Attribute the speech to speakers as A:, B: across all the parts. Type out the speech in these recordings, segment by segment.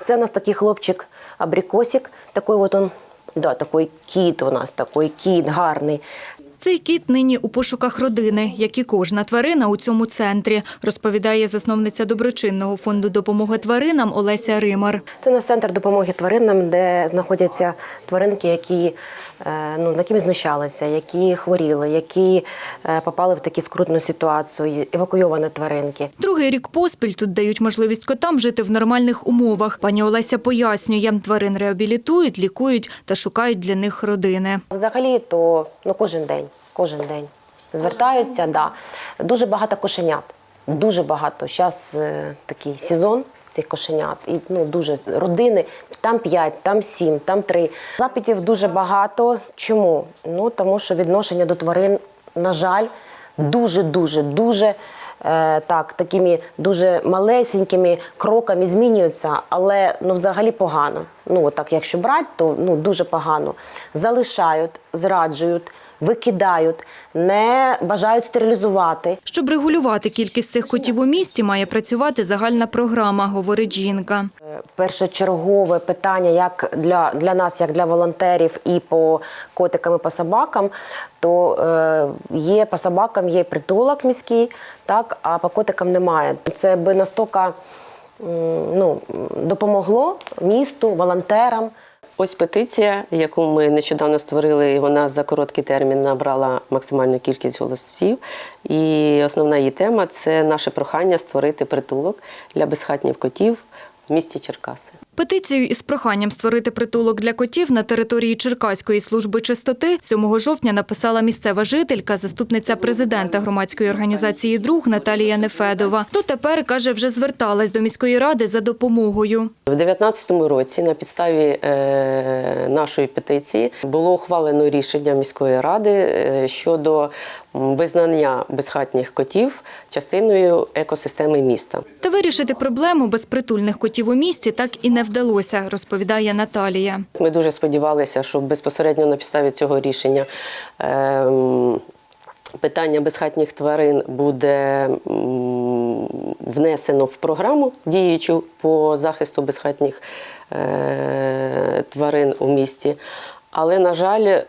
A: Це у нас такий хлопчик абрикосик, такий от он, да, такий кіт у нас, такий кіт гарний.
B: Цей кіт нині у пошуках родини, як і кожна тварина у цьому центрі, розповідає засновниця доброчинного фонду допомоги тваринам Олеся Римар.
A: Це у нас центр допомоги тваринам, де знаходяться тваринки, які е, ну, над якими знущалися, які хворіли, які е, попали в таку скрутну ситуацію, евакуйовані тваринки.
B: Другий рік поспіль тут дають можливість котам жити в нормальних умовах. Пані Олеся пояснює, тварин реабілітують, лікують та шукають для них родини.
A: Взагалі, то ну, кожен день, кожен день звертаються. Да. Дуже багато кошенят. Дуже багато. Зараз е, такий сезон цих кошенят. І ну, дуже родини, там 5, там 7, там 3. Запитів дуже багато. Чому? Ну, тому що відношення до тварин, на жаль, дуже-дуже, дуже. е, Так, такими дуже малесенькими кроками змінюються, але ну взагалі погано. Ну так, якщо брати, то ну дуже погано. Залишають, зраджують, викидають, не бажають стерилізувати.
B: Щоб регулювати кількість цих котів у місті, має працювати загальна програма, говорить жінка.
A: Е, Першочергове питання, як для, для нас, як для волонтерів, і по котикам, і по собакам, то е, є по собакам є притулок міський, так, а по котикам немає. Це би настільки ну, допомогло місту, волонтерам.
C: Ось петиція, яку ми нещодавно створили, і вона за короткий термін набрала максимальну кількість голосів. І основна її тема це наше прохання створити притулок для безхатніх котів в місті Черкаси.
B: Петицію із проханням створити притулок для котів на території Черкаської служби чистоти 7 жовтня написала місцева жителька, заступниця президента громадської організації Друг Наталія Нефедова. Дотепер каже, вже зверталась до міської ради за допомогою.
C: В 2019 році на підставі е, нашої петиції було ухвалено рішення міської ради е, щодо визнання безхатніх котів частиною екосистеми міста.
B: Та вирішити проблему безпритульних котів у місті так і не вдалося, розповідає Наталія.
C: Ми дуже сподівалися, що безпосередньо на підставі цього рішення ем, питання безхатніх тварин буде внесено в програму діючу по захисту безхатніх е, тварин у місті. Але, на жаль,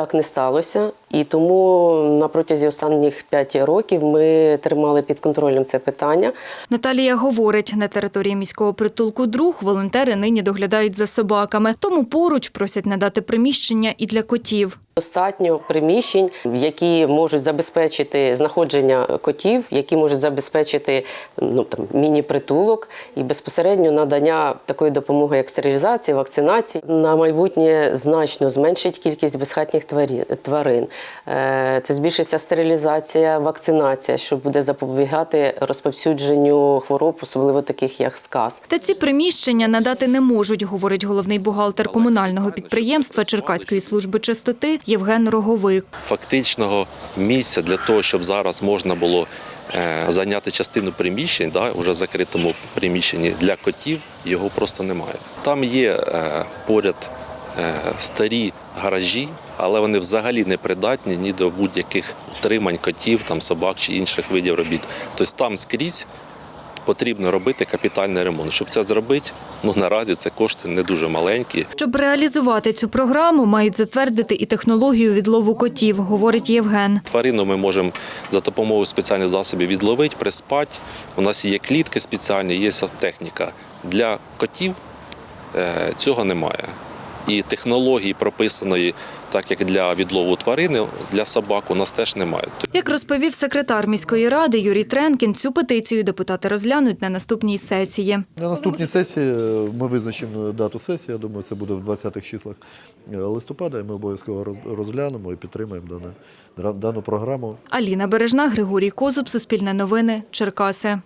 C: так не сталося, і тому на протязі останніх п'яти років ми тримали під контролем це питання.
B: Наталія говорить, на території міського притулку друг волонтери нині доглядають за собаками, тому поруч просять надати приміщення і для котів.
C: Достатньо приміщень, які можуть забезпечити знаходження котів, які можуть забезпечити ну там міні-притулок і безпосередньо надання такої допомоги, як стерилізація, вакцинації. На майбутнє значно зменшить кількість безхатніх тварин. Е, Це збільшиться стерилізація, вакцинація, що буде запобігати розповсюдженню хвороб, особливо таких як сказ.
B: Та ці приміщення надати не можуть, говорить головний бухгалтер комунального підприємства Черкаської служби чистоти Євген Роговик.
D: фактичного місця для того, щоб зараз можна було е, зайняти частину приміщень, да, вже закритому приміщенні для котів, його просто немає. Там є е, поряд старі гаражі, але вони взагалі не придатні ні до будь-яких утримань котів, там, собак чи інших видів робіт. Тобто там скрізь потрібно робити капітальний ремонт. Щоб це зробити, ну наразі це кошти не дуже маленькі.
B: Щоб реалізувати цю програму, мають затвердити і технологію відлову котів, говорить Євген.
D: Тварину ми можемо за допомогою спеціальних засобів відловити, приспати. У нас є клітки спеціальні, є техніка. Для котів е, цього немає. І технології прописаної, так як для відлову тварини, для собак у нас теж немає.
B: Як розповів секретар міської ради Юрій Тренкін, цю петицію депутати розглянуть на наступній сесії.
E: На наступній сесії е, ми визначимо дату сесії. Я думаю, це буде в 20-х числах е, листопада. І ми обов'язково розглянемо і підтримаємо дане- дану програму.
B: Аліна Бережна, Григорій Козуб, Суспільне новини, Черкаси.